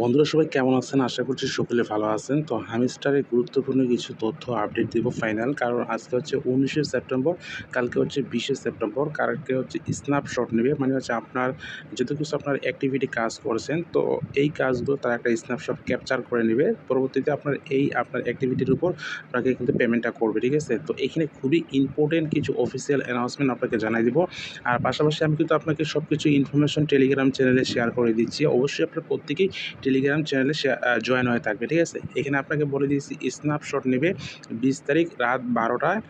বন্ধুরা, সবাই কেমন আছেন? আশা করছি সকলে ভালো আছেন। তো হামিস্টারের গুরুত্বপূর্ণ কিছু তথ্য আপডেট দিব ফাইনাল কারণ আজকে হচ্ছে উনিশে সেপ্টেম্বর, কালকে হচ্ছে বিশে সেপ্টেম্বর, কালকে হচ্ছে স্ন্যাপশট নেবে মানে হচ্ছে আপনার যত কিছু আপনার অ্যাক্টিভিটি কাজ করছেন, তো এই কাজগুলো তারা একটা স্ন্যাপশট ক্যাপচার করে নেবে। পরবর্তীতে আপনার এই আপনার অ্যাক্টিভিটির উপর আপনাকে কিন্তু পেমেন্টটা করবে, ঠিক আছে? তো এখানে খুবই ইম্পর্টেন্ট কিছু অফিসিয়াল অ্যানাউন্সমেন্ট আপনাকে জানাই দিব। আর পাশাপাশি আমি কিন্তু আপনাকে সব কিছু ইনফরমেশন টেলিগ্রাম চ্যানেলে শেয়ার করে দিচ্ছি। অবশ্যই আপনার প্রত্যেকেই টেলিগ্রাম চ্যানেলে জয়েন হয়ে থাকবে, ঠিক আছে? এখানে আপনাকে বলে দিয়েছি স্ন্যাপশট নেবে বিশ তারিখ রাত বারোটায়।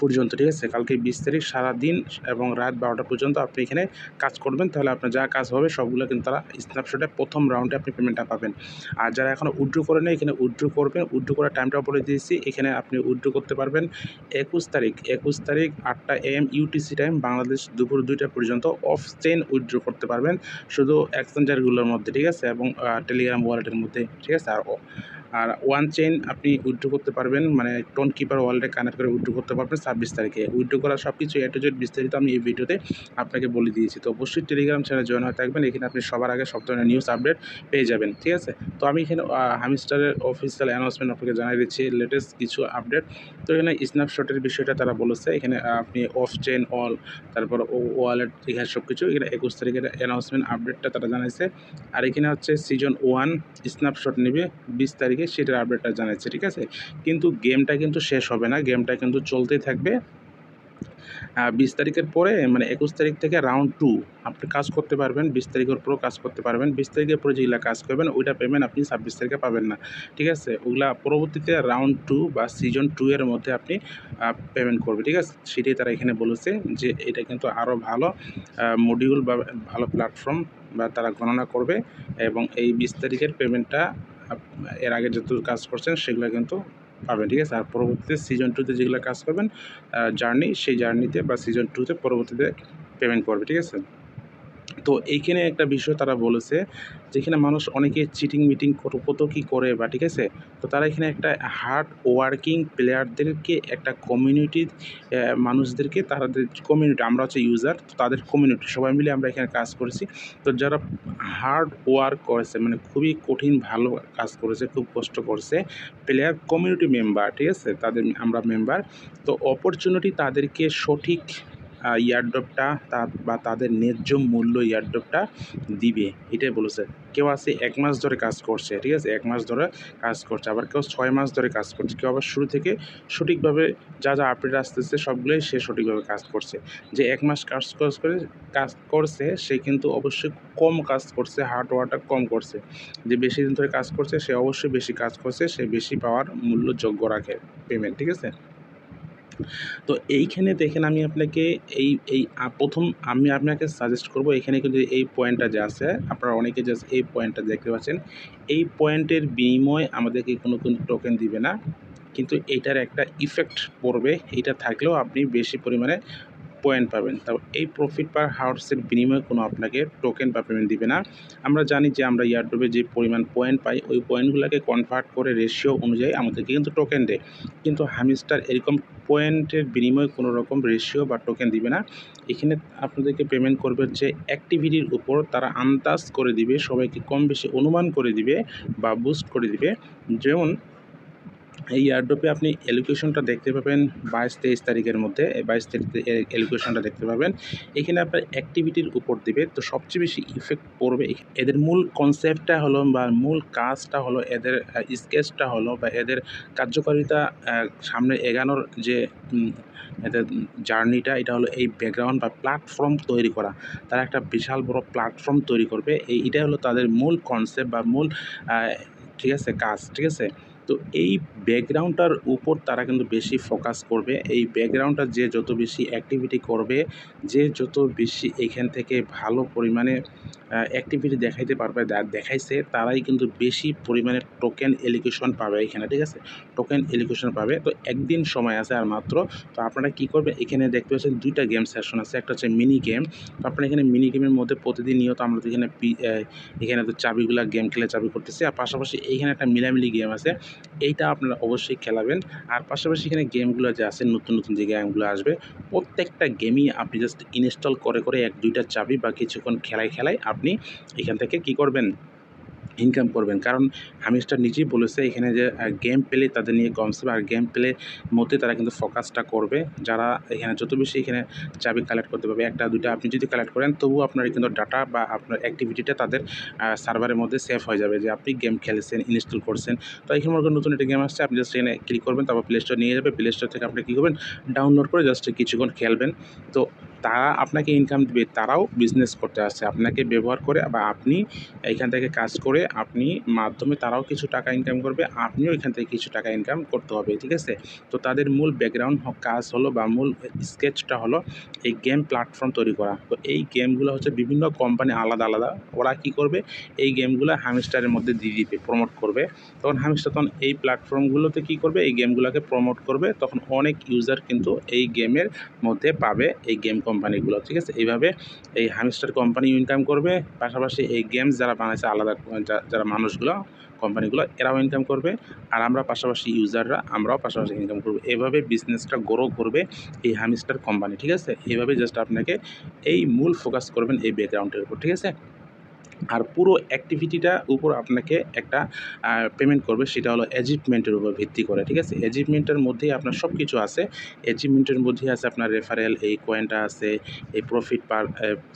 পর্যন্ত, ঠিক আছে? কালকে বিশ তারিখ সারাদিন এবং রাত বারোটা পর্যন্ত আপনি এখানে কাজ করবেন। তাহলে আপনার যা কাজ হবে সবগুলো কিন্তু তারা স্ন্যাপশটে প্রথম রাউন্ডে আপনি পেমেন্টটা পাবেন। আর যারা এখনও উইড্রো করে নেই, এখানে উইড্রো করবেন। উইড্রো করার টাইমটা বলে দিয়েছি। এখানে আপনি উইড্রো করতে পারবেন একুশ তারিখ। একুশ তারিখ আটটা এম ইউটিসি টাইম বাংলাদেশ দুপুর দুইটা পর্যন্ত অফ চেন উইড্রো করতে পারবেন। শুধু এক্সচেঞ্জারগুলোর মধ্যে, ঠিক আছে? এবং টেলিগ্রাম ওয়ালেটের মধ্যে, ঠিক আছে? আর আর ওয়ান চেইন আপনি উইথড্র করতে পারবেন মানে টোন কিপার ওয়ালেটে কানেক্ট করে উইথড্র করতে পারবেন ছাব্বিশ তারিখে। উইথড্র করার সব কিছু এ টু জেড বিস্তারিত আমি এই ভিডিওতে আপনাকে বলে দিয়েছি। তো অবশ্যই টেলিগ্রাম চ্যানেলে জয়েন হয়ে থাকবেন, এখানে আপনি সবার আগে সব ধরনের নিউজ আপডেট পেয়ে যাবেন, ঠিক আছে? তো আমি এখানে হামিস্টারের অফিসিয়াল অ্যানাউন্সমেন্ট আপনাকে জানিয়ে দিচ্ছি লেটেস্ট কিছু আপডেট তো এখানে স্ন্যাপশটের বিষয়টা তারা বলেছে, এখানে আপনি অফ চেন অল তারপর ওয়ালেট এখানে সব কিছু এখানে একুশ তারিখের অ্যানাউন্সমেন্ট আপডেটটা তারা জানাইছে আর এখানে হচ্ছে সিজন ওয়ান স্ন্যাপশট নেবে, বিশ তারিখে। সেটার আপডেটটা জানাচ্ছে, ঠিক আছে? কিন্তু গেমটা কিন্তু শেষ হবে না গেমটা কিন্তু চলতেই থাকবে। বিশ তারিখের পরে মানে একুশ তারিখ থেকে রাউন্ড টু আপনি কাজ করতে পারবেন, বিশ তারিখের পরেও কাজ করতে পারবেন, বিশ তারিখের পরে যেগুলো কাজ করবেন, ওইটা পেমেন্ট আপনি ছাব্বিশ তারিখে পাবেন না, ঠিক আছে? ওগুলা পরবর্তীতে রাউন্ড টু বা সিজন টু এর মধ্যে আপনি পেমেন্ট করবে, ঠিক আছে? সেটাই তারা এখানে বলেছে যে এটা কিন্তু আরও ভালো মডিউল বা ভালো প্ল্যাটফর্ম বা তারা গণনা করবে এবং এই বিশ তারিখের পেমেন্টটা এর আগে যত কাজ করছেন, সেগুলো কিন্তু পাবেন, ঠিক আছে? আর পরবর্তীতে সিজন টুতে যেগুলো কাজ করবেন জার্নি সেই জার্নিতে বা সিজন টুতে পরবর্তীতে পেমেন্ট করবে ঠিক আছে? তো এইখানে একটা বিষয় তারা বলেছে যেখানে মানুষ অনেকে চিটিং মিটিং কত কী করে বা ঠিক আছে? তো তারা এখানে একটা হার্ড ওয়ার্কিং প্লেয়ারদেরকে একটা কমিউনিটির মানুষদেরকে তাদের কমিউনিটি আমরা হচ্ছে ইউজার তো তাদের কমিউনিটি সবাই মিলে আমরা এখানে কাজ করেছি। তো যারা হার্ড ওয়ার্ক করেছে মানে খুবই কঠিন ভালো কাজ করেছে, খুব কষ্ট করছে প্লেয়ার কমিউনিটি মেম্বার ঠিক আছে? তাদের আমরা মেম্বার তো অপরচুনিটি তাদেরকে সঠিক ইয়ারড্রপটা বা তাদের ন্যায্য মূল্য ইয়ারড্রপটা দিবে। এটাই বলেছে। কেউ আছে এক মাস ধরে কাজ করছে, ঠিক আছে? এক মাস ধরে কাজ করছে, আবার কেউ ছয় মাস ধরে কাজ করছে, কেউ আবার শুরু থেকে সঠিকভাবে যা যা আপডেট আসতেছে সবগুলোই সে সঠিকভাবে কাজ করছে। যে এক মাস কাজ কাজ করে কাজ করছে, সে কিন্তু অবশ্যই কম কাজ করছে হার্ড ওয়ার্কটা কম করছে। যে বেশি দিন ধরে কাজ করছে, সে অবশ্যই বেশি কাজ করছে, সে বেশি পাওয়ার মূল্য যোগ্য রাখে পেমেন্ট ঠিক আছে? তো এইখানে দেখেন আমি আপনাকে এই এই প্রথম আমি আপনাকে সাজেস্ট করব, এখানে কিন্তু এই পয়েন্টটা যে আছে, আপনারা অনেকে জাস্ট এই পয়েন্টটা দেখতে পাচ্ছেন। এই পয়েন্টের বিনিময় আমাদেরকে কোনো কিন্তু টোকেন দিবে না। কিন্তু এটার একটা ইফেক্ট পড়বে, এটা থাকলেও আপনি বেশি পরিমাণে পয়েন্ট পাবেন। তারপর এই প্রফিট পার হাউসের বিনিময়ে কোনো আপনাকে টোকেন বা পেমেন্ট দিবে না। আমরা জানি যে আমরা ইয়ারডোবে যে পরিমাণ পয়েন্ট পাই, ওই পয়েন্টগুলোকে কনভার্ট করে রেশিও অনুযায়ী আমাদেরকে কিন্তু টোকেন দেয়। কিন্তু হামিস্টার এরকম পয়েন্টের বিনিময়ে কোনো রকম রেশিও বা টোকেন দিবে না। এখানে আপনাদেরকে পেমেন্ট করবে যে অ্যাক্টিভিটির উপর তারা আন্দাজ করে দিবে, সবাইকে কম বেশি অনুমান করে দিবে বা বুস্ট করে দিবে। যেমন এই এয়ারড্রপে আপনি এলোকেশনটা দেখতে পাবেন বাইশ তেইশ তারিখের মধ্যে। বাইশ তারিখ এলোকেশনটা দেখতে পাবেন। এখানে আপনার অ্যাক্টিভিটির উপর দেবে। তো সবচেয়ে বেশি ইফেক্ট পড়বে এদের মূল কনসেপ্টটা হলো বা মূল কাজটা হলো এদের স্কেচটা হলো বা এদের কার্যকারিতা সামনে এগানোর যে এদের জার্নিটা এটা হলো এই ব্যাকগ্রাউন্ড বা প্ল্যাটফর্ম তৈরি করা। তারা একটা বিশাল বড় প্ল্যাটফর্ম তৈরি করবে। এই, এটাই হলো তাদের মূল কনসেপ্ট বা মূল ঠিক আছে, কাজ, ঠিক আছে? তো এই ব্যাকগ্রাউন্ডটার উপর তারা কিন্তু বেশি ফোকাস করবে। এই ব্যাকগ্রাউন্ডটা যে যত বেশি অ্যাক্টিভিটি করবে, যে যত বেশি এখান থেকে ভালো পরিমাণে অ্যাক্টিভিটি দেখাইতে পারবে দেখাইছে, তারাই কিন্তু বেশি পরিমাণে টোকেন এলিকেশন পাবে এখানে, ঠিক আছে? টোকেন এলিকেশন পাবে। তো একদিন সময় আছে আর মাত্র। তো আপনারা কী করবে? এখানে দেখতে পাচ্ছেন দুইটা গেম সেশন আছে। একটা হচ্ছে মিনি গেম তো আপনারা এখানে মিনি গেমের মধ্যে প্রতিদিন নিয়ত আমরা তো এখানে এখানে তো চাবিগুলা গেম খেলে চাবি করতেছি। আর পাশাপাশি এইখানে একটা মিলামিলি গেম আছে। এইটা আপনারা অবশ্যই খেলাবেন। আর পাশাপাশি এখানে গেমগুলো যে আছে, নতুন নতুন যে গেমগুলো আসবে, প্রত্যেকটা গেমই আপনি জাস্ট ইনস্টল করে করে এক, দুইটা চাবি বা কিছুক্ষণ খেলায় খেলায় আপনি এখান থেকে কি করবেন? ইনকাম করবেন। কারণ হামিস্টার নিজেই বলেছে এখানে যে গেম প্লে তাদের নিয়ে কমছে আর গেম প্লে মধ্যে তারা কিন্তু ফোকাসটা করবে। যারা এখানে যত বেশি এখানে চাবি কালেক্ট করতে পারবে, একটা, দুইটা, আপনি যদি কালেক্ট করেন, তবুও আপনার কিন্তু ডাটা বা আপনার অ্যাক্টিভিটিটা তাদের সার্ভারের মধ্যে সেভ হয়ে যাবে যে, আপনি গেম খেলেছেন ইনস্টল করছেন। তো এখানে মনে নতুন একটা গেম আসছে, আপনি জাস্ট এখানে ক্লিক করবেন, তারপর প্লে স্টোর নিয়ে যাবে। প্লে স্টোর থেকে আপনি কী করবেন? ডাউনলোড করে জাস্ট কিছুক্ষণ খেলবেন। তো তারা আপনাকে ইনকাম দিবে, তারাও বিজনেস করতে আসছে। আপনাকে ব্যবহার করে বা আপনি এখান থেকে কাজ করে আপনি মাধ্যমে তারাও কিছু টাকা ইনকাম করবে, আপনিও এখান থেকে কিছু টাকা ইনকাম করতে হবে, ঠিক আছে? তো তাদের মূল ব্যাকগ্রাউন্ড কাজ হলো বা মূল স্কেচটা হলো এই গেম প্ল্যাটফর্ম তৈরি করা। তো এই গেমগুলো হচ্ছে বিভিন্ন কোম্পানি আলাদা আলাদা। ওরা কি করবে? এই গেমগুলো হামিস্টারের মধ্যে দিয়ে দিবে প্রমোট করবে। তখন হামিস্টার তখন এই প্ল্যাটফর্মগুলোতে কি করবে? এই গেমগুলোকে প্রমোট করবে। তখন অনেক ইউজার কিন্তু এই গেমের মধ্যে পাবে এই গেম কোম্পানিগুলো, ঠিক আছে? এইভাবে এই হামিস্টার কোম্পানি ইনকাম করবে, পাশাপাশি এই গেমস যারা বানাইছে আলাদা যারা মানুষগুলো, কোম্পানিগুলো, এরাও ইনকাম করবে। আর আমরা পাশাপাশি ইউজাররা আমরাও পাশাপাশি ইনকাম করব। এভাবে বিজনেসটা গ্রো করবে এই হামিস্টার কোম্পানি ঠিক আছে? এইভাবে জাস্ট আপনাকে এই মূল ফোকাস করবেন এই ব্যাকগ্রাউন্ডের উপর, ঠিক আছে? আর পুরো অ্যাক্টিভিটিটা উপর আপনাকে একটা পেমেন্ট করবে, সেটা হলো অ্যাচিভমেন্টের উপর ভিত্তি করে, ঠিক আছে? অ্যাচিভমেন্টের মধ্যেই আপনার সব কিছু আছে। অ্যাচিভমেন্টের মধ্যেই আছে আপনার রেফারেল এই কয়েনটা আছে, এই প্রফিট পার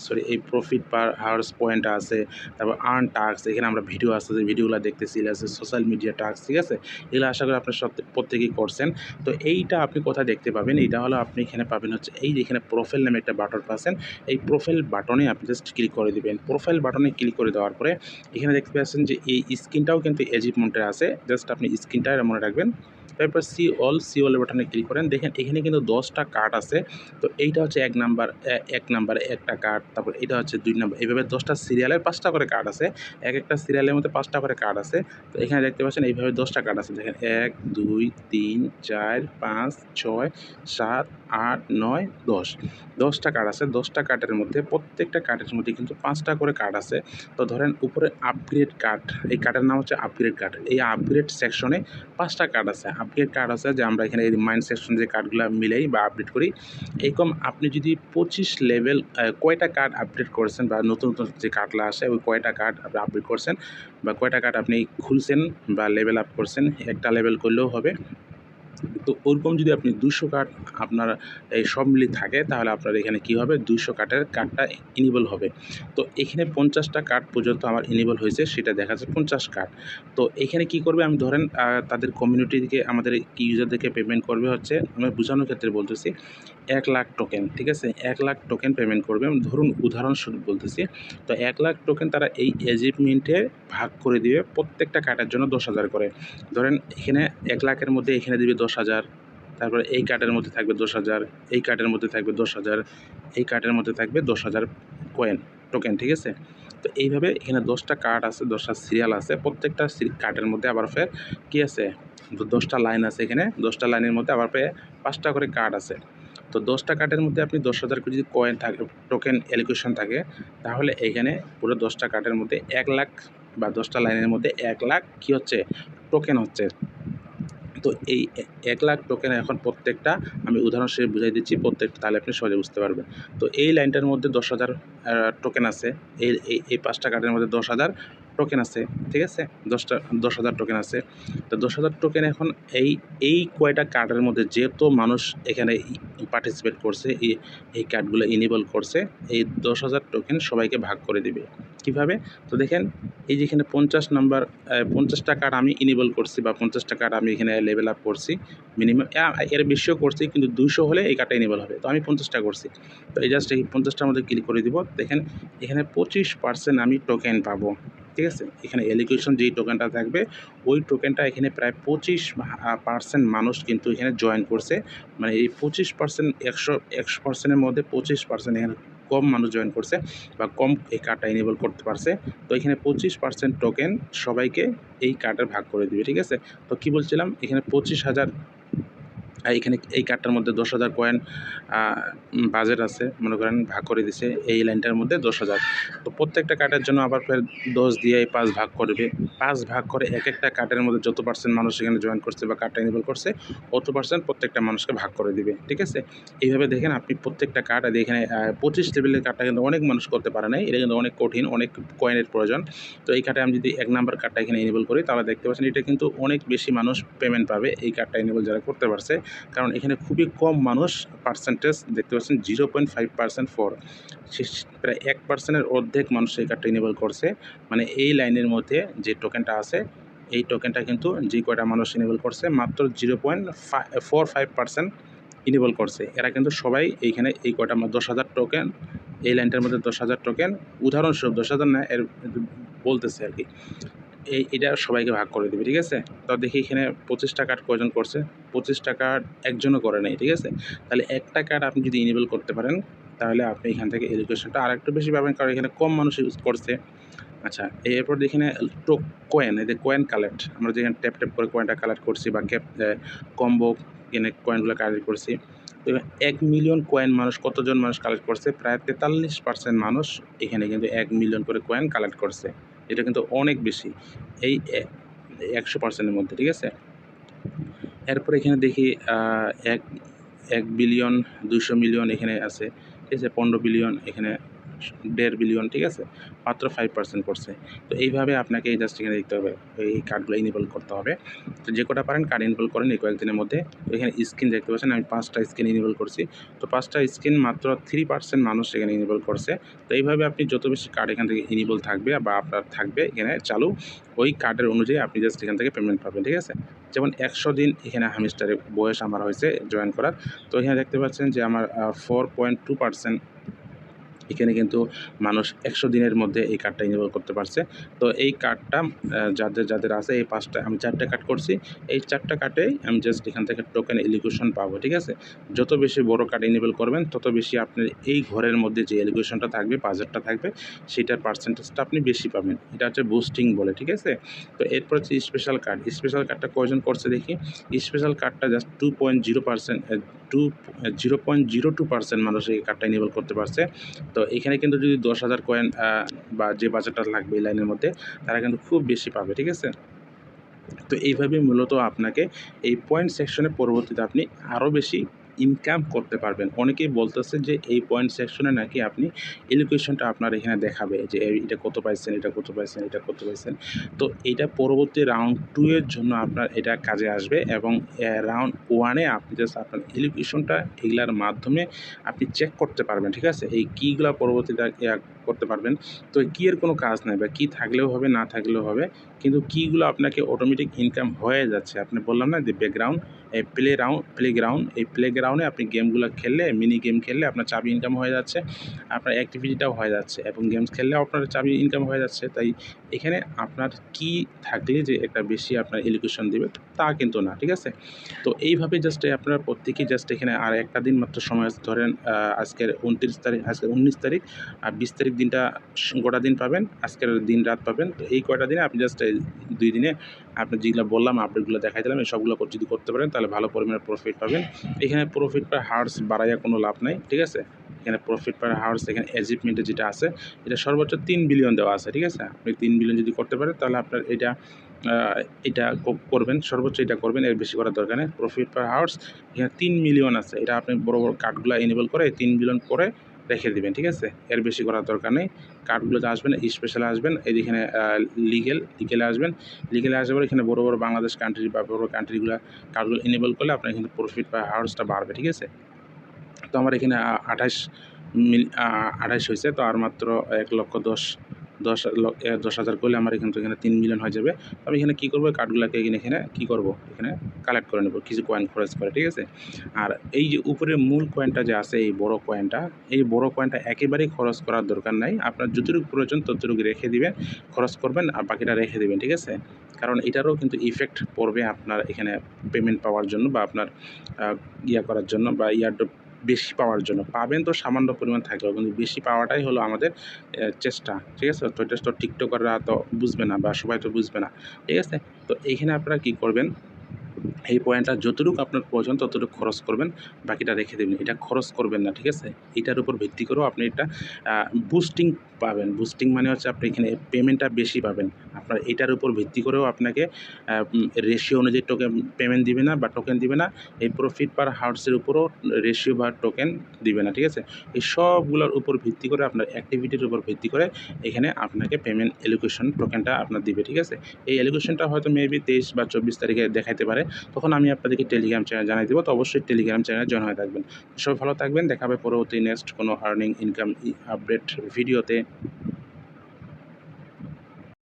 সরি এই প্রফিট পার হাওয়ার্স পয়েন্টটা আছে, তারপর আর্ন টাস্ক এখানে আমরা ভিডিও আছে, যে ভিডিওগুলো দেখতেছি আছে সোশ্যাল মিডিয়া টাস্ক ঠিক আছে? এগুলো আশা করি আপনার সব প্রত্যেকেই করছেন। তো এইটা আপনি কোথায় দেখতে পাবেন? এইটা হলো আপনি এখানে পাবেন হচ্ছে, এই যে এখানে প্রোফাইল নামে একটা বাটন পাচ্ছেন, এই প্রোফাইল বাটনে আপনি জাস্ট ক্লিক করে দেবেন। প্রোফাইল বাটনে ক্লিক করে দেওয়ার পরে, এখানে দেখতে পাচ্ছেন যে এই স্ক্রিনটাও কিন্তু অ্যাচিভমেন্টের আছে। জাস্ট আপনি স্ক্রিনটা মনে রাখবেন। তারপর সি অল সি অল বাটনে ক্লিক করেন। দেখেন, এখানে কিন্তু দশটা কার্ড আছে। তো এইটা হচ্ছে এক নাম্বার এক নাম্বারে একটা কার্ড তারপর এটা হচ্ছে দুই নাম্বার এইভাবে দশটা সিরিয়ালের পাঁচটা করে কার্ড আছে। এক একটা সিরিয়ালের মধ্যে পাঁচটা করে কার্ড আছে। তো এখানে দেখতে পাচ্ছেন এইভাবে দশটা কার্ড আছে। দেখেন, এক, দুই, তিন, চার, পাঁচ, ছয়, সাত আট, নয়, দশ। দশটা কার্ড আছে, দশটা কার্ডের মধ্যে প্রত্যেকটা কার্ডের মধ্যে কিন্তু পাঁচটা করে কার্ড আছে। তো ধরেন উপরে আপগ্রেড কার্ড এই কার্ডের নাম হচ্ছে আপগ্রেড কার্ড এই আপগ্রেড সেকশনে পাঁচটা কার্ড আছে। আপগ্রেড কার্ড আছে যে আমরা এখানে মাইন্ড সেকশন যে কার্ডগুলো মিলাই বা আপডেট করি। এরকম আপনি যদি পঁচিশ লেভেল কয়টা কার্ড আপডেট করেছেন বা নতুন নতুন যে কার্ডগুলো আসে ওই কয়টা কার্ড আপনি আপডেট করছেন বা কয়টা কার্ড আপনি খুলছেন বা লেভেল আপ করছেন, একটা লেভেল করলেও হবে। তো ওরকম যদি আপনি দুশো কাঠ আপনার এই সব মিলিয়ে থাকে, তাহলে আপনার এখানে কী হবে? দুশো কাঠের কাঠটা ইনেবল হবে। তো এখানে পঞ্চাশটা কাঠ পর্যন্ত আমার ইনেবল হয়েছে, সেটা দেখা যাচ্ছে পঞ্চাশ কাঠ। তো এখানে কি করবে? আমি ধরেন তাদের কমিউনিটি থেকে আমাদের ইউজারদেরকে পেমেন্ট করবে হচ্ছে, আমি বোঝানোর ক্ষেত্রে বলতেছি এক লাখ টোকেন ঠিক আছে? এক লাখ টোকেন পেমেন্ট করবে। ধরুন উদাহরণস্বরূপ বলতেছি, তো এক লাখ টোকেন তারা এই অ্যাচিভমেন্টে ভাগ করে দিবে প্রত্যেকটা কার্ডের জন্য দশ হাজার করে। ধরেন এখানে এক লাখের মধ্যে এখানে দিবে দশ হাজার, তারপরে এই কার্ডের মধ্যে থাকবে দশ হাজার, এই কার্ডের মধ্যে থাকবে দশ হাজার, এই কার্ডের মধ্যে থাকবে দশ হাজার কয়েন টোকেন ঠিক আছে? তো এইভাবে এখানে দশটা কার্ড আছে, দশটা সিরিয়াল আছে, প্রত্যেকটা কার্ডের মধ্যে আবার ফের কী আছে? দশটা লাইন আছে এখানে, দশটা লাইনের মধ্যে আবার ফের পাঁচটা করে কার্ড আছে। তো দশটা কার্ডের মধ্যে আপনি দশ হাজার করে যদি কয়েন থাকে টোকেন অ্যালিকুয়েশন থাকে, তাহলে এখানে পুরো দশটা কার্ডের মধ্যে এক লাখ বা দশটা লাইনের মধ্যে এক লাখ কী হচ্ছে? টোকেন হচ্ছে। তো এই এক লাখ টোকেন এখন প্রত্যেকটা, আমি উদাহরণ হিসেবে বুঝাই দিচ্ছি, প্রত্যেকটা তাহলে আপনি সহজে বুঝতে পারবেন। তো এই লাইনটার মধ্যে দশ হাজার টোকেন আছে, এই এই পাঁচটা কার্ডের মধ্যে দশ হাজার টোকেন আছে, ঠিক আছে? দশটা দশ হাজার টোকেন আছে। তো দশ হাজার টোকেন এখন এই এই কয়টা কার্ডের মধ্যে যেহেতু মানুষ এখানে পার্টিসিপেট করছে, এই এই কার্ডগুলো ইনেবল করছে, এই দশ হাজার টোকেন সবাইকে ভাগ করে দিবে। কীভাবে? তো দেখেন, এই যেখানে পঞ্চাশ নাম্বার পঞ্চাশটা কার্ড আমি ইনেবল করছি বা পঞ্চাশটা কার্ড আমি এখানে লেভেল আপ করছি মিনিমাম এর বেশিও করছি কিন্তু দুশো হলে এই কার্ডটা ইনেবল হবে। তো আমি পঞ্চাশটা করছি। তো এই জাস্ট এই পঞ্চাশটার মধ্যে ক্লিক করে দিব। দেখেন, এখানে পঁচিশ পার্সেন্ট আমি টোকেন পাবো। ঠিক আছে? এখানে এলিকুয়েশন যেই টোকেনটা থাকবে, ওই টোকেনটা এখানে প্রায় পঁচিশ পার্সেন্ট মানুষ কিন্তু এখানে জয়েন করছে। মানে এই পঁচিশ পার্সেন্ট একশো একশো পার্সেন্টের মধ্যে পঁচিশ পার্সেন্ট এখানে কম মানুষ জয়েন করছে বা কম এই কার্ডটা এনেবল করতে পারছে। তো এখানে পঁচিশ পার্সেন্ট টোকেন সবাইকে এই কার্ডের ভাগ করে দিবে, ঠিক আছে? তো কী বলছিলাম? এখানে পঁচিশ হাজার আর এখানে এই কার্ডটার মধ্যে দশ হাজার কয়েন বাজেট আছে, মনে করেন ভাগ করে দিছে এই লাইনটার মধ্যে দশ হাজার। তো প্রত্যেকটা কার্ডের জন্য আবার ফের দশ দিয়ে পাঁচ ভাগ করবে। পাঁচ ভাগ করে এক একটা কার্ডের মধ্যে যত পার্সেন্ট মানুষ এখানে জয়েন করছে বা কার্ডটা এনেবল করছে, অত পার্সেন্ট প্রত্যেকটা মানুষকে ভাগ করে দিবে, ঠিক আছে? এইভাবে দেখেন আপনি প্রত্যেকটা কার্ড আর এখানে পঁচিশ লেভেলের কার্ডটা কিন্তু অনেক মানুষ করতে পারে নাই। এটা কিন্তু অনেক কঠিন, অনেক কয়েনের প্রয়োজন। তো এই কার্ডে আমি যদি এক নাম্বার কার্ডটা এখানে এনেবল করি, তাহলে দেখতে পাচ্ছেন এটা কিন্তু অনেক বেশি মানুষ পেমেন্ট পাবে এই কার্ডটা এনেবল যারা করতে পারছে। কারণ এখানে খুবই কম মানুষ পার্সেন্টেজ দেখতে পাচ্ছেন zero point five percent four প্রায় এক পার্সেন্টের অর্ধেক মানুষ এই কার্ডটা ইনেবল করছে। মানে এই লাইনের মধ্যে যে টোকেনটা আছে, এই টোকেনটা কিন্তু যে কয়টা মানুষ ইনেবল করছে, মাত্র zero point four five percent enable করছে। এরা কিন্তু সবাই এইখানে এই কয়টা দশ হাজার টোকেন এই লাইনটার মধ্যে দশ হাজার টোকেন উদাহরণস্বরূপ দশ হাজার না, এর বলতেছে আর কি। এই, এটা সবাইকে ভাগ করে দেবে, ঠিক আছে? তো দেখি এখানে পঁচিশটা কার্ড কয়জন করছে? পঁচিশটা কার্ড একজনও করে নেই, ঠিক আছে? তাহলে একটা কার্ড আপনি যদি ইনেবল করতে পারেন, তাহলে আপনি এখান থেকে এডুকেশনটা আর একটু বেশি পাবেন, কারণ এখানে কম মানুষ ইউজ করছে। আচ্ছা এরপর এখানে টোক কয়েন এদের কয়েন কালেক্ট আমরা যেখানে ট্যাপ ট্যাপ করে কয়েনটা কালেক্ট করছি বা ক্যাপ কম্বো এখানে কয়েনগুলো কালেক্ট করছি। তো এক মিলিয়ন কয়েন মানুষ, কতজন মানুষ কালেক্ট করছে? প্রায় তেতাল্লিশ পার্সেন্ট মানুষ এখানে কিন্তু এক মিলিয়ন করে কয়েন কালেক্ট করছে। এটা কিন্তু অনেক বেশি। এই একশো পার্সেন্টের মধ্যে, ঠিক আছে? এরপর এখানে দেখি এক এক বিলিয়ন দুশো মিলিয়ন এখানে আছে, ঠিক আছে? পনেরো বিলিয়ন এখানে দেড় বিলিয়ন ঠিক আছে? মাত্র ফাইভ পার্সেন্ট করছে তো এইভাবে আপনাকে এই জাস্ট এখানে দেখতে হবে, এই কার্ডগুলো ইনেবল করতে হবে। তো যে কটা পারেন কার্ড ইনেবল করেন এই কয়েকদিনের মধ্যে। এখানে স্ক্রিন দেখতে পাচ্ছেন, আমি পাঁচটা স্ক্রিন ইনেবল করছি। তো পাঁচটা স্ক্রিন মাত্র থ্রি পার্সেন্ট মানুষ এখানে ইনেবল করছে। তো এইভাবে আপনি যত বেশি কার্ড এখান থেকে ইনেবল থাকবে বা আপনার থাকবে এখানে চালু, ওই কার্ডের অনুযায়ী আপনি জাস্ট এখান থেকে পেমেন্ট পাবেন, ঠিক আছে? যেমন একশো দিন এখানে হামিস্টারের বয়স আমার হয়েছে জয়েন করার। তো এখানে দেখতে পাচ্ছেন যে আমার ফোর পয়েন্ট টু পার্সেন্ট এখানে কিন্তু মানুষ একশো দিনের মধ্যে এই কার্ডটা ইনেবল করতে পারছে। তো এই কার্ডটা যাদের যাদের আছে এই পাঁচটা, আমি চারটে কার্ড করছি। এই চারটা কার্ডেই আমি জাস্ট এখান থেকে টোকেন এলিগেশন পাবো, ঠিক আছে? যত বেশি বড় কার্ড ইনেবল করবেন, তত বেশি আপনার এই ঘরের মধ্যে যে এলিগেশনটা থাকবে বাজেটটা থাকবে, সেটার পার্সেন্টেজটা আপনি বেশি পাবেন। এটা হচ্ছে বুস্টিং বলে, ঠিক আছে? তো এরপর হচ্ছে স্পেশাল কার্ড স্পেশাল কার্ডটা কয়জন করছে দেখি? স্পেশাল কার্ডটা just two point zero percent two zero point zero two percent মানুষ এই কার্ডটা ইনেবল করতে পারছে। তো এখানে কিন্তু যদি দশ হাজার কয়েন বা যে বাজারটা লাগবে এই লাইনের মধ্যে, তারা কিন্তু খুব বেশি পাবে, ঠিক আছে? তো এইভাবে মূলত আপনাকে এই পয়েন্ট সেকশনে পরবর্তীতে আপনি আরও বেশি ইনকাম করতে পারবেন। অনেকেই বলতেছে যে এই পয়েন্ট সেকশনে নাকি আপনি এলুকেশনটা আপনার এখানে দেখাবে যে এটা কত পাইছেন, এটা কত পাইছেন, এটা কত পাইছেন। তো এটা পরবর্তী রাউন্ড টু এর জন্য আপনার এটা কাজে আসবে এবং রাউন্ড ওয়ানে আপনি জাস্ট আপনার এলুকেশনটা এগুলার মাধ্যমে আপনি চেক করতে পারবেন, ঠিক আছে? এই কীগুলা পরবর্তীতে করতে পারবেন। তো কি এর কোনো কাজ নাই বা কী থাকলেও হবে, না থাকলেও হবে, কিন্তু কীগুলো আপনাকে অটোমেটিক ইনকাম হয়ে যাচ্ছে। আপনি বললাম না যে ব্যাকগ্রাউন্ড এই প্লে রাউন্ড প্লে গ্রাউন্ড এই প্লে গ্রাউন্ডে আপনি গেমগুলো খেললে মিনি গেম খেললে আপনার চাবি ইনকাম হয়ে যাচ্ছে, আপনার অ্যাক্টিভিটিটাও হয়ে যাচ্ছে এবং গেমস খেললেও আপনার চাবি ইনকাম হয়ে যাচ্ছে। তাই এখানে আপনার কি থাকলে যে একটা বেশি আপনার এডুকেশন দেবে, তা কিন্তু না, ঠিক আছে? তো এইভাবে জাস্ট আপনারা প্রত্যেকেই জাস্ট এখানে আর একটা দিন মাত্র সময় ধরেন আজকের উনত্রিশ তারিখ আজকে উনিশ তারিখ, আর বিশ তারিখ দিনটা, গোটা দিন পাবেন, আজকের দিন রাত পাবেন। তো এই কয়টা দিনে আপনি জাস্ট দুই দিনে আপনি যেগুলো বললাম আপডেটগুলো দেখাই দিলাম, এই সবগুলো যদি করতে পারেন, তাহলে ভালো পরিমাণে প্রফিট পাবেন। এখানে প্রফিট পার হার্স বাড়াইয়া কোনো লাভ নাই, ঠিক আছে? এখানে প্রফিট পার হার্স এখানে অ্যাচিভমেন্টে যেটা আছে, এটা সর্বোচ্চ তিন বিলিয়ন দেওয়া আছে, ঠিক আছে? আপনি তিন বিলিয়ন যদি করতে পারেন, তাহলে আপনার এটা এটা করবেন, সর্বোচ্চ এটা করবেন, এর বেশি করার দরকার নেই। প্রফিট পার হার্স এখানে তিন মিলিয়ন আছে। এটা আপনি বড় বড় কার্ডগুলো এনেবল করে তিন বিলিয়ন করে রেখে দিবেন, ঠিক আছে? এর বেশি করার দরকার নেই। কার্ডগুলোতে আসবেন স্পেশাল আসবেন এইখানে লিগেল লিগেলে আসবেন। লিগেলে আসার পরে এখানে বড় বড় বাংলাদেশ কান্ট্রি বা বড় কান্ট্রিগুলো কার্ডগুলো ইনেবল করলে আপনার এখানে প্রফিট বা আওয়ার্সটা বাড়বে, ঠিক আছে? তো আমার এখানে আঠাশ মিল আঠাশ হয়েছে, তো আর মাত্র এক লক্ষ দশ দশ দশ হাজার করলে আমার এখান থেকে এখানে তিন মিলিয়ন হয়ে যাবে। আমি এখানে কী করব? কার্ডগুলোকে এখানে এখানে কী করব? এখানে কালেক্ট করে নেব। কিছু কয়েন খরচ করে, ঠিক আছে? আর এই যে উপরে মূল কয়েনটা যে আছে, এই বড় কয়েনটা এই বড় কয়েনটা একেবারেই খরচ করার দরকার নাই। আপনার যতটুকু প্রয়োজন, ততটুকু রেখে দিবেন, খরচ করবেন আর বাকিটা রেখে দেবেন, ঠিক আছে? কারণ এটারও কিন্তু ইফেক্ট পড়বে আপনার এখানে পেমেন্ট পাওয়ার জন্য বা আপনার ইয়া করার জন্য বা ইয়ার বেশি পাওয়ার জন্য। পাবেন তো সামান্য পরিমাণ থাকলেও, কিন্তু বেশি পাওয়াটাই হলো আমাদের চেষ্টা, ঠিক আছে? তো এটা তো টিকটকাররা তো বুঝবে না বা সবাই তো বুঝবে না, ঠিক আছে? তো এইখানে আপনারা কী করবেন এই পয়েন্টটা যতটুকু আপনার প্রয়োজন, ততটুকু খরচ করবেন, বাকিটা রেখে দেবেন। এটা খরচ করবেন না, ঠিক আছে? এটার উপর ভিত্তি করেও আপনি এটা বুস্টিং পাবেন। বুস্টিং মানে হচ্ছে আপনি এখানে পেমেন্টটা বেশি পাবেন। আপনার এটার উপর ভিত্তি করেও আপনাকে রেশিও অনুযায়ী টোকেন পেমেন্ট দিবে না বা টোকেন দিবে না। এই প্রফিট পার হাউসের উপরও রেশিও বা টোকেন দিবে না, ঠিক আছে? এই সবগুলোর উপর ভিত্তি করে আপনার অ্যাক্টিভিটির উপর ভিত্তি করে এখানে আপনাকে পেমেন্ট এলোকেশন টোকেনটা আপনার দিবে, ঠিক আছে? এই এলোকেশনটা হয়তো মেবি তেইশ বা চব্বিশ তারিখে দেখাইতে পারে। তখন আমি আপনাদেরকে টেলিগ্রাম চ্যানেল জানাই দেবো। তো অবশ্যই টেলিগ্রাম চ্যানেলে জয়েন হয়ে থাকবেন। সবাই ভালো থাকবেন। দেখাবে পরবর্তী নেক্সট কোনো আর্নিং ইনকাম আপডেট ভিডিওতে